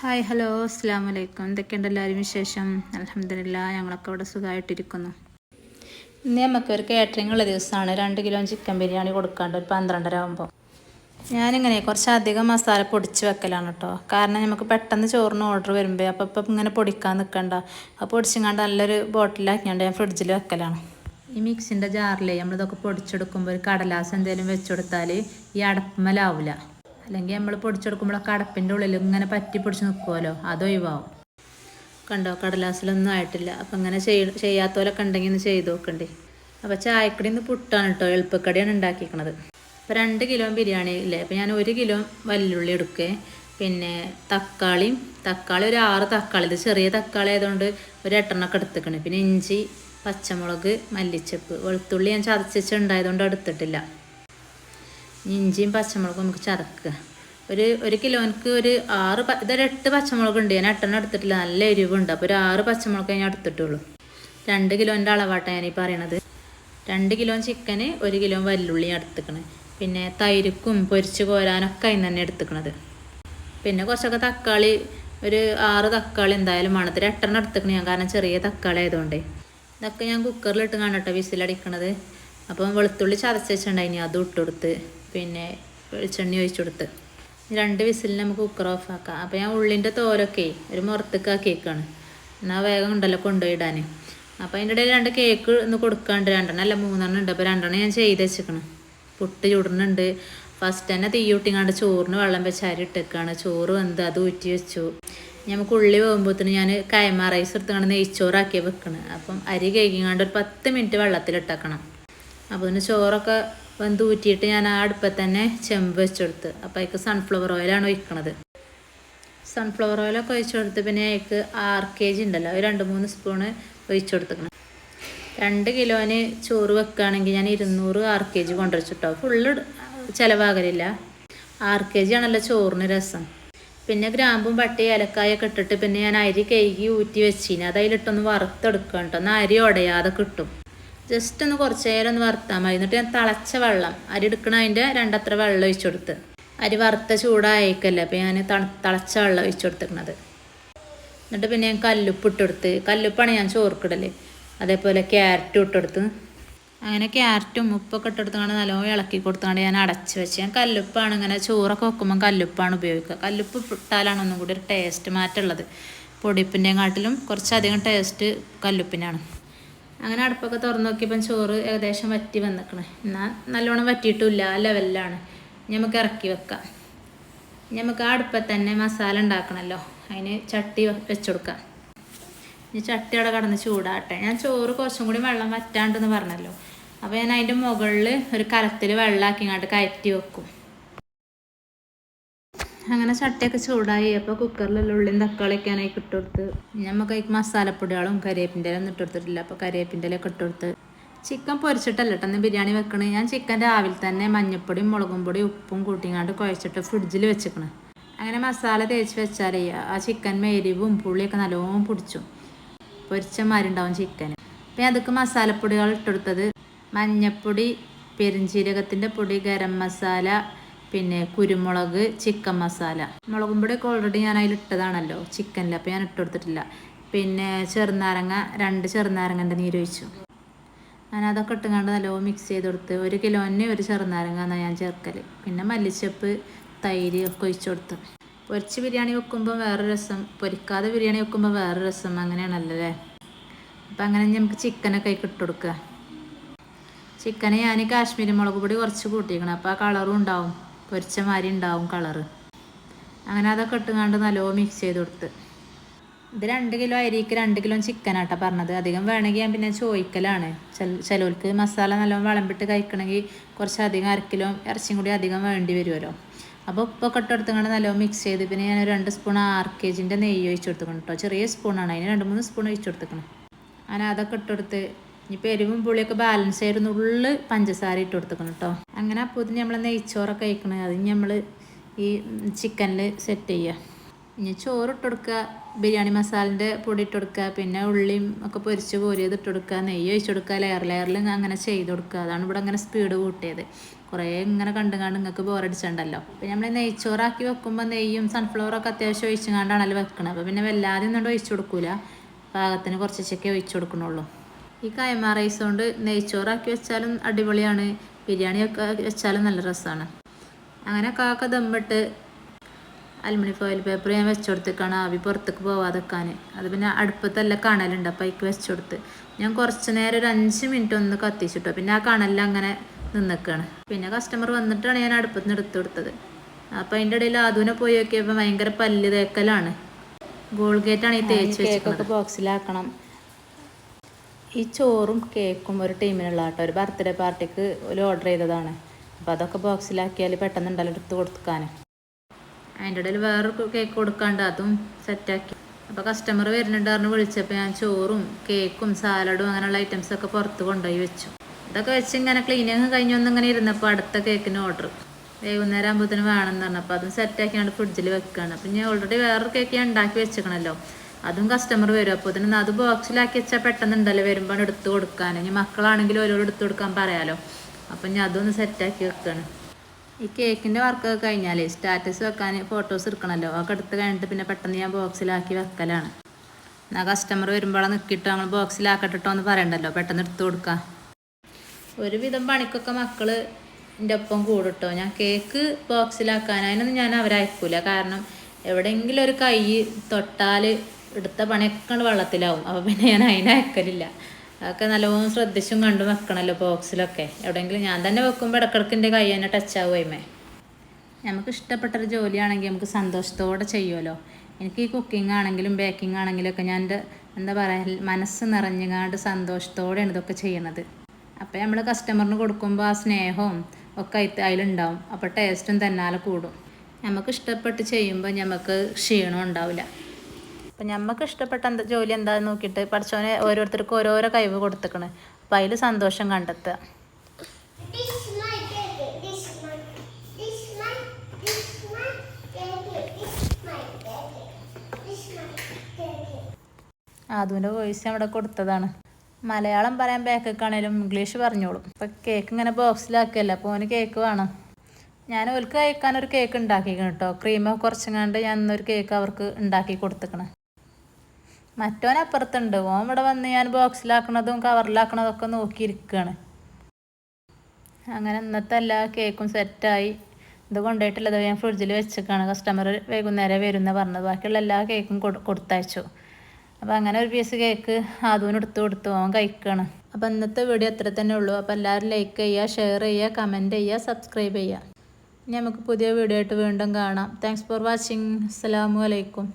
Hi hello അസ്സാം വലൈക്കും എന്തൊക്കെയുണ്ട് എല്ലാവരും വിശേഷം? അലഹമില്ല ഞങ്ങളൊക്കെ ഇവിടെ സുഖമായിട്ടിരിക്കുന്നു ഇന്ന് നമുക്ക് ഒരു കാറ്ററിംഗ് ഉള്ള ദിവസമാണ്. രണ്ട് കിലോ ചിക്കൻ ബിരിയാണി കൊടുക്കാണ്ട് ഒരു പന്ത്രണ്ടര ആകുമ്പോൾ ഞാനിങ്ങനെ കുറച്ചധികം മസാല പൊടിച്ച് വെക്കലാണ് കേട്ടോ കാരണം നമുക്ക് പെട്ടെന്ന് ചോറിന് ഓർഡർ വരുമ്പോൾ അപ്പോൾ ഇപ്പം ഇങ്ങനെ പൊടിക്കാൻ നിൽക്കണ്ട അപ്പോൾ പൊടിച്ചിങ്ങാണ്ട് നല്ലൊരു ബോട്ടിലാക്കിയാണ്ട് ഞാൻ ഫ്രിഡ്ജിൽ വെക്കലാണ്. ഈ മിക്സിന്റെ ജാറിലേ നമ്മളിതൊക്കെ പൊടിച്ചെടുക്കുമ്പോൾ ഒരു കടലാസ് എന്തെങ്കിലും വെച്ചെടുത്താൽ ഈ അടപ്പമലാവില്ല അല്ലെങ്കിൽ നമ്മൾ പൊടിച്ചെടുക്കുമ്പോഴൊക്കെ അടപ്പിന്റെ ഉള്ളിൽ ഇങ്ങനെ പറ്റി പൊടിച്ച് നിൽക്കുമല്ലോ അത് ഒഴിവാവും. കണ്ടോ കടലാസിലൊന്നും ആയിട്ടില്ല. അപ്പം ഇങ്ങനെ ചെയ് ചെയ്യാത്തവരൊക്കെ ഉണ്ടെങ്കിൽ ഒന്ന് ചെയ്ത് നോക്കണ്ടേ. അപ്പോൾ ചായക്കടി ഒന്ന് പുട്ടാണ് കേട്ടോ എളുപ്പക്കടിയാണ് ഉണ്ടാക്കിയിരിക്കണത്. അപ്പോൾ രണ്ട് കിലോ ബിരിയാണി ഇല്ലേ? അപ്പോൾ ഞാൻ ഒരു കിലോ വല്ലുള്ളി എടുക്കേ. പിന്നെ തക്കാളിയും തക്കാളി ഒരു ആറ് തക്കാളി. ഇത് ചെറിയ തക്കാളി ആയതുകൊണ്ട് ഒരു എട്ടെണ്ണൊക്കെ എടുത്തേക്കണേ. പിന്നെ ഇഞ്ചി പച്ചമുളക് മല്ലിച്ചപ്പ്. വെളുത്തുള്ളി ഞാൻ ചതച്ചുണ്ടായതുകൊണ്ട് എടുത്തിട്ടില്ല. ഇഞ്ചിയും പച്ചമുളകും നമുക്ക് ചതക്കുക. ഒരു ഒരു കിലോക്ക് ഒരു ആറ് ഇതൊരു എട്ട് പച്ചമുളക് ഉണ്ട്. ഞാൻ എട്ടെണ്ണം എടുത്തിട്ടില്ല. നല്ല എരിവുണ്ട്. അപ്പോൾ ഒരു ആറ് പച്ചമുളക് ഞാൻ എടുത്തിട്ടുള്ളൂ. രണ്ട് കിലോന്റെ അളവാട്ടാണ് ഞാനീ പറയണത്. രണ്ട് കിലോ ചിക്കന് ഒരു കിലോ വല്ലുള്ളി എടുത്തിക്കണ്. പിന്നെ തൈരുക്കും പൊരിച്ച് കോരാനൊക്കെ അതിന് തന്നെ എടുത്തിക്കണത്. പിന്നെ കുറച്ചൊക്കെ തക്കാളി ഒരു ആറ് തക്കാളി എന്തായാലും വേണത്തിൽ എട്ടെണ്ണം എടുത്തിക്കണ ഞാൻ. കാരണം ചെറിയ തക്കാളി ആയതുകൊണ്ടേ. ഇതൊക്കെ ഞാൻ കുക്കറിലിട്ട് കാണട്ടോ വിസിലടിക്കണത്. അപ്പം വെളുത്തുള്ളി ചതച്ച് വെച്ചിട്ടുണ്ടായിനി. അതും ഇട്ടുകൊടുത്ത് പിന്നെ വെളിച്ചെണ്ണ ഒഴിച്ചു കൊടുത്ത്. രണ്ട് വിസിലിന് നമുക്ക് കുക്കർ ഓഫ് ആക്കാം. അപ്പോൾ ഞാൻ ഉള്ളിന്റെ തോരൊക്കെ ഒരു മുറത്തേക്ക് ആക്കിയേക്കാണ്. എന്നാൽ വേഗം ഉണ്ടല്ലോ കൊണ്ടുപോയിടാൻ അപ്പോൾ അതിന്റെ ഇടയിൽ രണ്ട് കേക്ക് ഒന്ന് കൊടുക്കാണ്ട് രണ്ടെണ്ണം അല്ല മൂന്നെണ്ണം ഉണ്ട്. അപ്പോൾ രണ്ടെണ്ണം ഞാൻ ചെയ്ത് വെച്ചേക്കണം. പുട്ട് ചുടുന്നുണ്ട്. ഫസ്റ്റ് തന്നെ തീ ഊട്ടിങ്ങാണ്ട് ചോറിന് വെള്ളം വെച്ച് അരി ഇട്ടേക്കാണ്. ചോറ് വന്ന് അത് ഊറ്റി വെച്ചു. നമുക്ക് ഉള്ളി പോകുമ്പോഴത്തേന് ഞാൻ കൈമ റൈസ് എടുത്തുകൊണ്ട് നെയ്ച്ചോറാക്കി വെക്കണം. അപ്പം അരി കഴുകിങ്ങാണ്ട് ഒരു പത്ത് മിനിറ്റ് വെള്ളത്തിലിട്ടേക്കണം. അപ്പോൾ ചോറൊക്കെ വെന്ത് ഊറ്റിയിട്ട് ഞാൻ ആ അടുപ്പത്ത് തന്നെ ചെമ്പ് വെച്ചെടുത്ത്. അപ്പോൾ അതിക്ക് സൺഫ്ലവർ ഓയിലാണ് ഒഴിക്കണത്. സൺഫ്ലവർ ഓയിലൊക്കെ ഒഴിച്ചെടുത്ത് പിന്നെ അതിക്ക് ആറ് കെ ജി ഉണ്ടല്ലോ ഒരു രണ്ട് മൂന്ന് സ്പൂണ് ഒഴിച്ചു കൊടുത്തിക്കണം രണ്ട് കിലോന് ചോറ് വെക്കുകയാണെങ്കിൽ ഞാൻ ഇരുന്നൂറ് ആർ കെ ജി കൊണ്ടുവച്ചിട്ടോ ഫുള്ള് ചിലവാകലില്ല. ആറ് കെ ജി ആണല്ലോ ചോറിന് രസം. പിന്നെ ഗ്രാമ്പും പട്ടി ഏലക്കായൊക്കെ ഇട്ടിട്ട് പിന്നെ ഞാൻ അരി കഴുകി ഊറ്റി വെച്ചിന്. അത് അതിലിട്ടൊന്ന് വറുത്തെടുക്കണം കേട്ടോ എന്നാൽ അരി ഉടയാതെ കിട്ടും. ജസ്റ്റ് ഒന്ന് കുറച്ച് നേരം ഒന്ന് വറുത്താൽ മതി. എന്നിട്ട് ഞാൻ തിളച്ച വെള്ളം അരി എടുക്കണ അതിന്റെ രണ്ടത്ര വെള്ളം ഒഴിച്ചു കൊടുത്ത്. അരി വറുത്ത ചൂടായേക്കല്ലേ അപ്പോൾ ഞാൻ തിളച്ച വെള്ളം ഒഴിച്ചു കൊടുത്തിരുന്നത്. എന്നിട്ട് പിന്നെ ഞാൻ കല്ലുപ്പ് ഇട്ടെടുത്ത് കല്ലുപ്പാണ് ഞാൻ ചോർക്കിടൽ അതേപോലെ ക്യാരറ്റും ഇട്ടെടുത്ത് അങ്ങനെ ക്യാരറ്റും ഉപ്പൊക്കെ ഇട്ടെടുത്തുകൊണ്ട് നല്ലോണം ഇളക്കി കൊടുത്തുകൊണ്ട് ഞാൻ അടച്ച് വെച്ച് ഞാൻ കല്ലുപ്പാണ് ഇങ്ങനെ ചോറൊക്കെ വെക്കുമ്പോൾ കല്ലുപ്പാണ് ഉപയോഗിക്കുക. കല്ലുപ്പ് ഇട്ടാലാണ് ഒന്നും കൂടി ഒരു ടേസ്റ്റ് മാറ്റമുള്ളത് പൊടിപ്പിന്റെ കാട്ടിലും കുറച്ചധികം ടേസ്റ്റ് കല്ലുപ്പിനാണ്. അങ്ങനെ അടുപ്പൊക്കെ തുറന്ന് നോക്കിയപ്പം ചോറ് ഏകദേശം വറ്റി വന്നിക്കണ്. എന്നാൽ നല്ലോണം വറ്റിയിട്ടില്ല ആ ലെവലിലാണ് നമുക്ക് ഇറക്കി വെക്കാം. നമുക്ക് ആ അടുപ്പത്ത് തന്നെ മസാല ഉണ്ടാക്കണമല്ലോ അതിന് ചട്ടി വെച്ചുകൊടുക്കാം ഇനി ചട്ടി അവിടെ കടന്ന് ചൂടാട്ടെ. ഞാൻ ചോറ് കുറച്ചും കൂടി വെള്ളം വറ്റാണ്ടെന്ന് പറഞ്ഞല്ലോ. അപ്പോൾ ഞാൻ അതിന്റെ മുകളിൽ ഒരു കലത്തിൽ വെള്ളമാക്കി ഇങ്ങോട്ട് കയറ്റി വെക്കും. അങ്ങനെ ചട്ടയൊക്കെ ചൂടായി. അപ്പോൾ കുക്കറിലുള്ള ഉള്ളിയും തക്കാളിയൊക്കെ ഞാൻ ഇട്ട് കൊടുത്ത് നമുക്ക് അതിക്ക് മസാലപ്പൊടികളും കരിയേപ്പിന്റെ ഒന്നും ഇട്ട് കൊടുത്തിട്ടില്ല. അപ്പോൾ കരിയേപ്പിന്റെ ഒക്കെ ഇട്ട് കൊടുത്ത്. ചിക്കൻ പൊരിച്ചിട്ടല്ല കേട്ടോ ബിരിയാണി വെക്കണേ. ഞാൻ ചിക്കൻ രാവിലെ തന്നെ മഞ്ഞപ്പൊടിയും മുളകും പൊടി ഉപ്പും കൂട്ടിങ്ങാണ്ട് കുഴച്ചിട്ട് ഫ്രിഡ്ജിൽ വെച്ചേക്കണേ. അങ്ങനെ മസാല തേച്ച് വെച്ചാലേ ആ ചിക്കൻ എരിവും പുളിയൊക്കെ നല്ലോണം പിടിച്ചു. പൊരിച്ച മാതിരി ഉണ്ടാവും ചിക്കൻ അപ്പം അതൊക്കെ മസാലപ്പൊടികൾ ഇട്ടെടുത്തത് മഞ്ഞപ്പൊടി പെരിഞ്ചീരകത്തിന്റെ പൊടി ഗരം മസാല പിന്നെ കുരുമുളക് ചിക്കൻ മസാല. മുളകും പൊടിയൊക്കെ ഓൾറെഡി ഞാൻ അതിൽ ഇട്ടതാണല്ലോ ചിക്കനിൽ. അപ്പോൾ ഞാൻ ഇട്ട് കൊടുത്തിട്ടില്ല. പിന്നെ ചെറുനാരങ്ങ രണ്ട് ചെറുനാരങ്ങന്റെ നീരൊഴിച്ചു ഞാൻ അതൊക്കെ ഇട്ടുകൊണ്ട് നല്ലോണം മിക്സ് ചെയ്ത് കൊടുത്ത് ഒരു കിലോന് ഒരു ചെറുനാരങ്ങ എന്നാണ് ഞാൻ ചേർക്കൽ പിന്നെ മല്ലിച്ചപ്പ് തൈര് ഒക്കെ ഒഴിച്ചു കൊടുത്ത്. പൊരിച്ച് ബിരിയാണി വെക്കുമ്പോൾ വേറെ രസം. പൊരിക്കാതെ ബിരിയാണി വെക്കുമ്പോൾ വേറെ രസം. അങ്ങനെയാണല്ലോ അല്ലേ അപ്പം അങ്ങനെ നമുക്ക് ചിക്കനൊക്കെ ഇട്ട് കൊടുക്കുക ചിക്കന് ഞാൻ കാശ്മീരി മുളക് പൊടി കുറച്ച് കൂട്ടിയിരിക്കണം അപ്പോൾ ആ കളറും ഉണ്ടാവും. പൊരിച്ച മാതിരി ഉണ്ടാവും കളറ് അങ്ങനെ അതൊക്കെ ഇട്ടുകൊണ്ട് നല്ലോണം മിക്സ് ചെയ്ത് കൊടുത്ത്. ഇത് രണ്ട് കിലോ അരിക്ക് രണ്ട് കിലോ ചിക്കനാട്ടാ പറഞ്ഞത്. അധികം വേണമെങ്കിൽ ഞാൻ പിന്നെ ചോദിക്കലാണ്. ചിലവർക്ക് മസാല നല്ലോണം വിളമ്പിട്ട് കഴിക്കണമെങ്കിൽ കുറച്ച് അധികം അര കിലോ ഇറച്ചിയും കൂടി അധികം വേണ്ടി വരുമല്ലോ അപ്പോൾ ഉപ്പൊക്കെ ഇട്ടെടുത്തുകൊണ്ട് നല്ലോണം മിക്സ് ചെയ്ത് പിന്നെ ഞാൻ രണ്ട് സ്പൂൺ ആർ കെ ജിന്റെ നെയ്യ് ഒഴിച്ച് കൊടുത്തുക്കണം കേട്ടോ ചെറിയ സ്പൂണാണ് അതിന് രണ്ട് മൂന്ന് സ്പൂൺ ഒഴിച്ച് കൊടുത്തേക്കണം. അങ്ങനെ അതൊക്കെ ഇട്ടെടുത്ത് ഇനിയിപ്പോൾ എരിവും പുളിയൊക്കെ ബാലൻസ് ആയിരുന്നുള്ളിൽ പഞ്ചസാര ഇട്ട് കൊടുത്തേക്കണം കേട്ടോ അങ്ങനെ അപ്പോൾ നമ്മൾ നെയ്ച്ചോറൊക്കെ കഴിക്കണേ. അത് നമ്മൾ ഈ ചിക്കനിൽ സെറ്റ് ചെയ്യുക ഇനി ചോറ് ഇട്ട് കൊടുക്കുക ബിരിയാണി മസാലന്റെ പൊടി ഇട്ട് കൊടുക്കുക പിന്നെ ഉള്ളിയും ഒക്കെ പൊരിച്ച് പോരിയത് ഇട്ട് കൊടുക്കുക നെയ്യ് ഒഴിച്ച് കൊടുക്കുക ലെയർ ലെയറിൽ അങ്ങനെ ചെയ്ത് കൊടുക്കുക അതാണ് ഇവിടെ അങ്ങനെ സ്പീഡ് കൂട്ടിയത്. കുറേ ഇങ്ങനെ കണ്ടും കണ്ട് നിങ്ങൾക്ക് ബോറടിച്ചിട്ടുണ്ടല്ലോ പിന്നെ നമ്മൾ നെയ്ച്ചോറാക്കി വെക്കുമ്പോൾ നെയ്യും സൺഫ്ലവറൊക്കെ അത്യാവശ്യം ഒഴിച്ചുകൊണ്ടാണല്ലോ വെക്കണം. അപ്പോൾ പിന്നെ വല്ലാതെ ഒന്നും ഒഴിച്ചു കൊടുക്കില്ല പാകത്തിന് കുറച്ചൊക്കെ ഒഴിച്ചു കൊടുക്കണുള്ളൂ ഈ കൈമ റൈസ് കൊണ്ട് നെയ്ച്ചോറാക്കി വെച്ചാലും അടിപൊളിയാണ്. ബിരിയാണിയൊക്കെ വെച്ചാലും നല്ല രസമാണ് അങ്ങനെ കാക്ക ദമ്മിട്ട് അലുമിനി ഫോയിൽ പേപ്പർ ഞാൻ വെച്ചുകൊടുത്തേക്കാണ് ആവി പുറത്തേക്ക് പോവാതെക്കാൻ അത് പിന്നെ അടുപ്പത്തല്ല കണലുണ്ട് അപ്പോൾ അതിക്ക് വെച്ചുകൊടുത്ത് ഞാൻ കുറച്ച് നേരം ഒരു അഞ്ച് മിനിറ്റ് ഒന്ന് കത്തിച്ചിട്ടു. പിന്നെ ആ കണലിൽ അങ്ങനെ നിന്നേക്കാണ്. പിന്നെ കസ്റ്റമർ വന്നിട്ടാണ് ഞാൻ അടുപ്പത്തിന് നിന്ന് എടുത്തു കൊടുത്തത്. അപ്പോൾ അതിന്റെ ഇടയിൽ ആധുവിനെ പോയി നോക്കിയപ്പോൾ ഭയങ്കര പല്ല് തേക്കലാണ്. ഗോൾഗേറ്റാണ് ഈ തേച്ച് കേക്കൊക്കെ ബോക്സിലാക്കണം ഈ ചോറും കേക്കും ഒരു ടീമിനുള്ള കേട്ടോ ഒരു ബർത്ത്ഡേ പാർട്ടിക്ക് ഒരു ഓർഡർ ചെയ്തതാണ്. അപ്പോൾ അതൊക്കെ ബോക്സിലാക്കിയാൽ പെട്ടെന്ന് ഉണ്ടല്ലോ എടുത്ത് കൊടുക്കാൻ. അതിന്റെ ഇടയിൽ വേറൊരു കേക്ക് കൊടുക്കാണ്ട് അതും സെറ്റാക്കി അപ്പോൾ കസ്റ്റമർ വരുന്നുണ്ട് പറഞ്ഞ് വിളിച്ചപ്പോൾ ഞാൻ ചോറും കേക്കും സാലഡും അങ്ങനെയുള്ള ഐറ്റംസ് ഒക്കെ പുറത്ത് കൊണ്ടുപോയി വെച്ചു. ഇതൊക്കെ വെച്ച് ഇങ്ങനെ ക്ലീനിങ് കഴിഞ്ഞൊന്നും ഇങ്ങനെ ഇരുന്നപ്പോൾ അടുത്ത കേക്കിന് ഓർഡർ വൈകുന്നേരം ആകുമ്പോഴത്തേന് വേണമെന്ന് പറഞ്ഞപ്പോൾ അതും സെറ്റാക്കിയാണ്ട് ഫ്രിഡ്ജിൽ വെക്കുകയാണ് അപ്പം ഞാൻ ഓൾറെഡി വേറൊരു കേക്ക് ഞാൻ ഉണ്ടാക്കി വെച്ചേക്കണല്ലോ. അതും കസ്റ്റമർ വരും. അപ്പോൾ ഇതിന് അത് ബോക്സിലാക്കി വെച്ചാൽ പെട്ടെന്ന് ഉണ്ടല്ലോ വരുമ്പോൾ എടുത്ത് കൊടുക്കാൻ ഇനി മക്കളാണെങ്കിലും ഓരോരോ എടുത്ത് കൊടുക്കാൻ പറയാലോ. അപ്പം ഞാൻ അതൊന്ന് സെറ്റാക്കി വെക്കാണ്. ഈ കേക്കിന്റെ വർക്കൊക്കെ കഴിഞ്ഞാൽ സ്റ്റാറ്റസ് വെക്കാൻ ഫോട്ടോസ് എടുക്കണമല്ലോ അതൊക്കെ എടുത്ത് കഴിഞ്ഞിട്ട് പിന്നെ പെട്ടെന്ന് ഞാൻ ബോക്സിലാക്കി വെക്കലാണ്. എന്നാൽ കസ്റ്റമർ വരുമ്പോഴാണ് നിൽക്കിയിട്ട് നമ്മൾ ബോക്സിലാക്കട്ടോ എന്ന് പറയണ്ടല്ലോ. പെട്ടെന്ന് എടുത്ത് കൊടുക്കാം. ഒരുവിധം പണിക്കൊക്കെ മക്കൾ എന്റെ ഒപ്പം കൂടിട്ടോ. ഞാൻ കേക്ക് ബോക്സിലാക്കാൻ അതിനൊന്നും ഞാൻ അവരെ അയക്കൂല. കാരണം എവിടെയെങ്കിലും ഒരു കൈ തൊട്ടാൽ എടുത്ത പണിയൊക്കെ വെള്ളത്തിലാവും. അപ്പോൾ പിന്നെ ഞാൻ അതിനെ അയക്കലില്ല. അതൊക്കെ നല്ലോണം ശ്രദ്ധിച്ചും കണ്ടും വെക്കണമല്ലോ ബോക്സിലൊക്കെ എവിടെയെങ്കിലും ഞാൻ തന്നെ വെക്കുമ്പോൾ ഇടക്കിടക്ക് എന്റെ കൈ തന്നെ ടച്ച് ആവുമേ നമുക്ക് ഇഷ്ടപ്പെട്ടൊരു ജോലിയാണെങ്കിൽ നമുക്ക് സന്തോഷത്തോടെ ചെയ്യുമല്ലോ എനിക്ക് ഈ കുക്കിംഗ് ആണെങ്കിലും ബേക്കിംഗ് ആണെങ്കിലും ഒക്കെ ഞാൻ എന്റെ എന്താ പറയുക മനസ്സ് നിറഞ്ഞുകാണ്ട് സന്തോഷത്തോടെയാണ് ഇതൊക്കെ ചെയ്യണത്. അപ്പോൾ നമ്മൾ കസ്റ്റമറിന് കൊടുക്കുമ്പോൾ ആ സ്നേഹവും ഒക്കെ അതിലുണ്ടാവും അപ്പോൾ ടേസ്റ്റും തന്നാലെ കൂടും. നമുക്ക് ഇഷ്ടപ്പെട്ട് ചെയ്യുമ്പോൾ നമുക്ക് ക്ഷീണം ഉണ്ടാവില്ല. അപ്പം നമുക്ക് ഇഷ്ടപ്പെട്ട എന്താ ജോലി എന്താന്ന് നോക്കിയിട്ട് പഠിച്ചവനെ ഓരോരുത്തർക്കും ഓരോരോ കഴിവ് കൊടുത്തേക്കണ്. അപ്പം അതിൽ സന്തോഷം കണ്ടെത്തുക അതുവിന്റെ വോയിസ് അവിടെ കൊടുത്തതാണ്. മലയാളം പറയാൻ ബേക്കാണേലും ഇംഗ്ലീഷ് പറഞ്ഞോളും. ഇപ്പം കേക്ക് ഇങ്ങനെ ബോക്സിലാക്കിയല്ല അപ്പോൾ ഓന് കേക്ക് വേണം. ഞാൻ ഓൽക്ക് കഴിക്കാൻ ഒരു കേക്ക് ഉണ്ടാക്കിക്കണം കേട്ടോ ക്രീമൊക്കെ കുറച്ചങ്ങാണ്ട് ഞാൻ ഇന്നൊരു കേക്ക് അവർക്ക് ഉണ്ടാക്കി കൊടുത്തേക്കണ്. മറ്റോൻ അപ്പുറത്തുണ്ട്. ഓൻ ഇവിടെ വന്ന് ഞാൻ ബോക്സിലാക്കണതും കവറിലാക്കണതും ഒക്കെ നോക്കിയിരിക്കുകയാണ് അങ്ങനെ ഇന്നത്തെ എല്ലാ കേക്കും സെറ്റായി. ഇത് കൊണ്ടുപോയിട്ടുള്ളത് ഞാൻ ഫ്രിഡ്ജിൽ വെച്ചേക്കാണ്. കസ്റ്റമർ വൈകുന്നേരം വരുന്ന പറഞ്ഞത്. ബാക്കിയുള്ള എല്ലാ കേക്കും കൊടു കൊടുത്തയച്ചു. അപ്പോൾ അങ്ങനെ ഒരു പീസ് കേക്ക് ആദ്യം എടുത്ത് കൊടുത്തു. ഓൻ കഴിക്കുകയാണ് അപ്പോൾ ഇന്നത്തെ വീഡിയോ അത്ര തന്നെ ഉള്ളൂ. അപ്പോൾ എല്ലാവരും ലൈക്ക് ചെയ്യുക ഷെയർ ചെയ്യുക കമന്റ് ചെയ്യുക സബ്സ്ക്രൈബ് ചെയ്യുക. ഇനി നമുക്ക് പുതിയ വീഡിയോ ആയിട്ട് വീണ്ടും കാണാം. താങ്ക്സ് ഫോർ വാച്ചിങ് അസ്സാം വലൈക്കും